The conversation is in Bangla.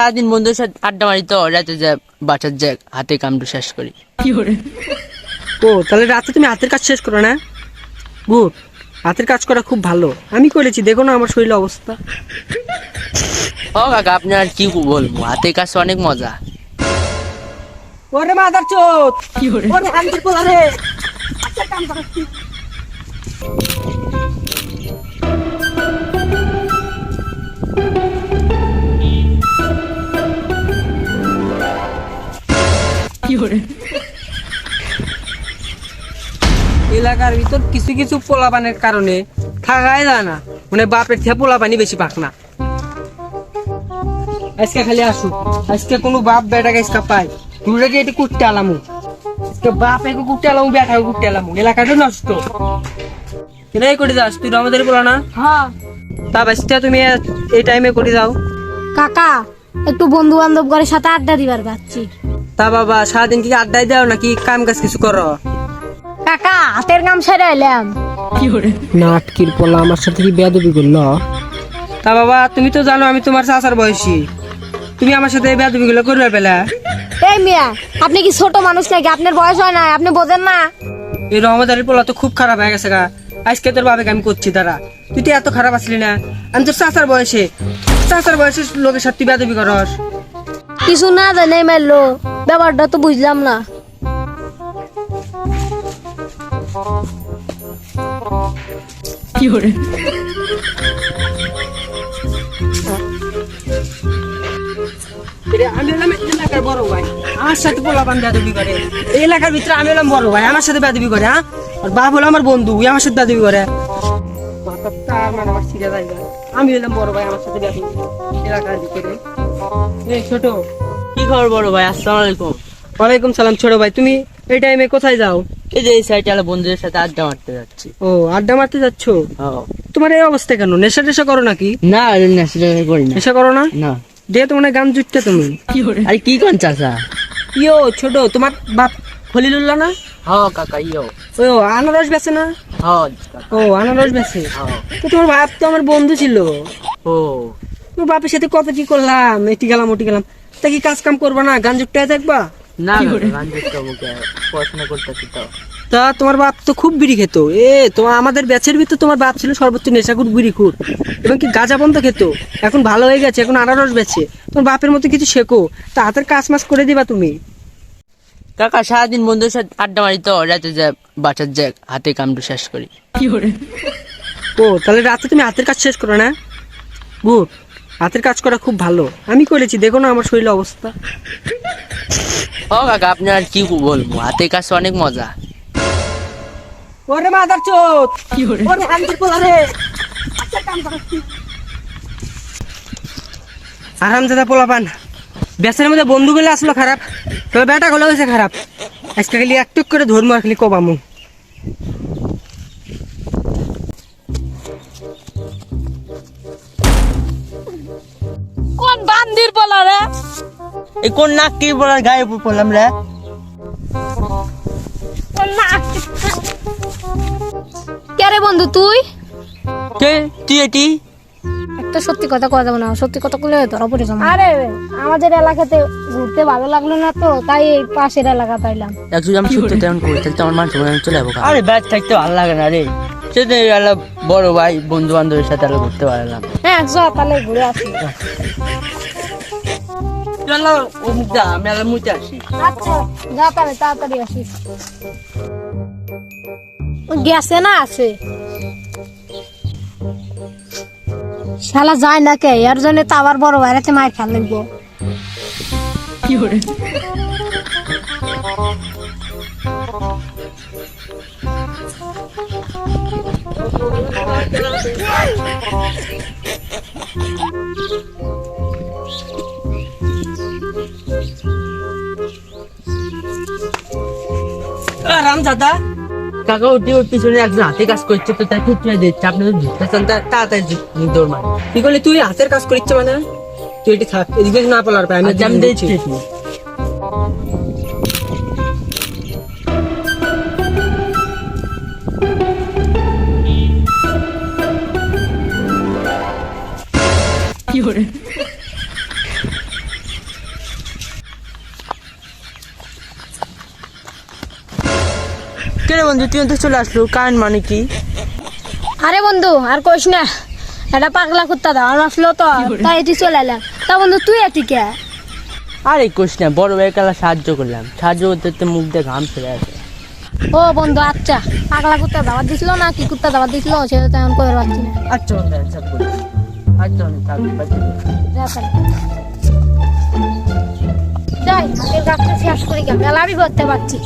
সারাদিন বন্ধুদের সাথে আড্ডা মারি তো রাতে যা বাঁচার যাক হাতে কামড়ু শেষ করি। ও তাহলে রাতে তুমি হাতের কাজ শেষ করো না? গুড হাতের কাজ করা খুব ভালো। আমি করেছি দেখো না আমার শরীরের অবস্থা। ও কাকা আপনি আর কি বলব হাতে কাজ অনেক মজা। ওরে মাদার চোদ! ওরে হান্দির পোলা রে! আচ্ছা, কাম। এলাকার ভিতর কিছু কিছু পোলাপানের কারণে থাকাই যায় না। মানে বাপের থেকে পোলাপানি বেশি পাক না। আজকে খালি আসু আজকে কোনো বাপ বেটা আজকে পাই দূরে গিয়ে এটি কুটতে আলামু। আজকে বাপ একে কুটতে আলামু বেটা কুটতে আলামু। এলাকাটা নষ্ট। কেন করে যাস? তুই আমাদের বলা না? হ্যাঁ। তা বাসটা তুমি এই টাইমে করে যাও। কাকা একটু বন্ধু বান্ধব ঘরের সাথে আড্ডা দিবার যাচ্ছি তা বাবা সারাদিন কি আড্ডাই দাও নাকি কাম কাজ কিছু করো? কাকা হাতের কাম সেরে এলাম। নাটকির পোলা আমার সাথে কি বেয়াদবি করল? তা বাবা তুমি তো জানো আমি তোমার চাচার বয়সী। তুমি আমার সাথে বেয়াদবি গুলো করবে পেলা। এই মিয়া আপনি কি ছোট মানুষ নাকি? আপনার বয়স হয় না আপনি বোঝেন না। এই রহমদারির পোলা তো খুব খারাপ হয়ে গেছে গা। আজকে তোর বাবাকে আমি করছি দাঁড়া। তুই তো এত খারাপ আসলি না। আমি তোর চাচার বয়সে। চাচার বয়সে লোকের সাথে তুই বেয়াদবি করস। কিছু না জানে মারলো ব্যাপারটা তো বুঝলাম না। আমি হলাম এলাকার বড় ভাই। আমার সাথে পোলাপান বেয়াদবি করে। এই এলাকার ভিতরে আমি হলাম বড় ভাই আমার সাথে বেয়াদবি করে হ্যাঁ? আর বাপ হলো আমার বন্ধু ওই আমার সাথে বেয়াদবি করে। আমি হলাম বড় ভাই আমার সাথে বেয়াদবি এলাকার ভিতরে। এই ছোট কি খবর বড় ভাই? আসসালামু আলাইকুম। ওয়ালাইকুম সালাম ছোট ভাই তুমি এই টাইমে কোথায় যাও? এই যে এই সাইডে আলো বন্ধুদের সাথে আড্ডা মারতে যাচ্ছি। ও আড্ডা মারতে যাচ্ছ? ও তোমার এই অবস্থা কেন? নেশা টেশা করো নাকি? না ন্যাশনাল করি না। নেশা করো না? না। দিয়ে তোমার গান জুটতে তুমি। আরে কি কোন চাচা? ইয়ো ছোট তোমার বাপ খলিলুল্লাহ না? হ কাকা ইয়ো। ও আনারস বেছে না? হ ও আনারস বেছে? হ। তো তোমার বাপ তো আমার বন্ধু ছিল। ও। বাপের সাথে কত কি করলাম? এটি গেলাম ওটি গেলাম। তা কি কাজ কাম করবা না? গান থাকবা? না পড়াশোনা করতেছি তো। তা তোমার বাপ তো খুব বিড়ি খেত। এ তোমার আমাদের ব্যাচের ভিতর তোমার বাপ ছিল সর্বোচ্চ নেশাকুর বিড়ি খুর এবং কি গাঁজা বন্ধ খেত। এখন ভালো হয়ে গেছে এখন আনারস বেছে তোমার বাপের মতো কিছু শেখো। তা হাতের কাজ মাস করে দিবা তুমি। কাকা সারাদিন বন্ধুদের সাথে আড্ডা মারি তো রাতে যা বাঁচার যাক হাতে কামড়ু শেষ করি। কি করে? ও তাহলে রাতে তুমি হাতের কাজ শেষ করো না? গুড। হাতের কাজ করা খুব ভালো। আমি করেছি দেখো না আমার শরীরের অবস্থা। ও কাকা আপনি আর কি বলব? হাতের কাজ অনেক মজা। ওরে মাদার চোদ! ওরে হান্দির পোলা রে! আরাম দাদা পোলা পান বেসের মধ্যে বন্ধু গুলো আসলো খারাপ তবে বেটা গুলো হয়েছে খারাপ। আজকে খালি একটু করে ধর্ম আর খালি কবামু। বান্দির রে এই কোন নাক কি বলার গায়ে উপর পড়লাম রে? কে রে বন্ধু তুই? কে? তুই এটি? একটা সত্যি কথা কথা যাব না সত্যি কথা বলে ধরা পড়ে যাব আরে আমাদের এলাকাতে ঘুরতে ভালো লাগল না তো তাই এই পাশের এলাকা আইলাম একজন আমি সত্যি তেমন করি তাহলে তো আমার মান সম্মান চলে যাব আরে ব্যাচ থাকতে ভালো লাগে না রে। সেটা আলো বড় ভাই বন্ধু বান্ধবের সাথে আলো ঘুরতে পারলাম হ্যাঁ চ তাহলে ঘুরে আসি। চলো আমি আলো আসি। আচ্ছা যা তাহলে তাড়াতাড়ি আসিস গেছে না আছে? শালা যায় না কে? এর জন্য তো আবার বড় বাইরেতে মার খেয়াল লাগবো। রাম দাদা কাকা উঠে ওর পিছনে একজন হাতে কাজ করছে তো তাই খুঁজে দিচ্ছে আপনি তো ঢুকতে চান তাড়াতাড়ি দৌড় মার। কি করলি তুই? হাতের কাজ করিচ্ছে মানে? তুই এটি থাক এদিকে না পালার পাই আমি আচ্ছা, আমি দিচ্ছি। দেখছি। কেন বন্ধু? তুই তো চলে আসলো। কারেন্ট মানে কি? আরে বন্ধু আর কইস না। এটা পাগলা কুত্তা দাও আমার আসলো তো তাই এটি চলে এলাম। তা বন্ধু তুই এটি কে? আরে কোশ না বড় ভাই কালা সাহায্য করলাম। সাহায্য করতে করতে মুখ দিয়ে ঘাম চলে আসে। ও বন্ধু আচ্ছা। পাগলা কুত্তা দাবার দিছিল না? কি কুত্তা দাবার দিছিল? সেটা তো এখন কই পাচ্ছি না। আচ্ছা বন্ধু আচ্ছা আচ্ছা বন্ধু থাক। যাই আজকের কাজটা শেষ করি মেলা আমি করতে পারছি।